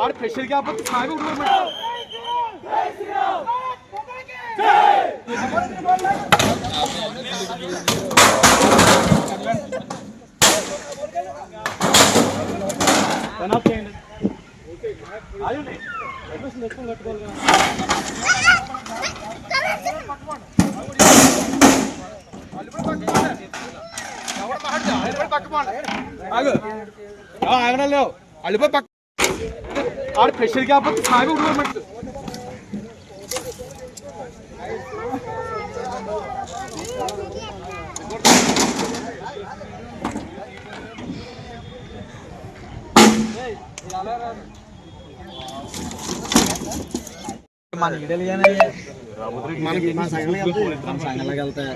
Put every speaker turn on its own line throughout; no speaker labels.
ఆడ ప్రెషర్ కాకపోతే సాగి. ఆగు. ఆగడం లేవు. అల్లిపోయి పక్క ఆడ ప్రెషర్ కాకపోతే సాగి ఉంటుంది
మన ఈడలు మనకి మన సంఘాలకు వెళ్తాయి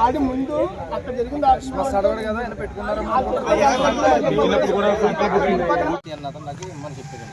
ఆడి ముందు అక్కడ జరిగింది
కదా ఆయన పెట్టుకున్నారు నాకు ఇమ్మని చెప్పారు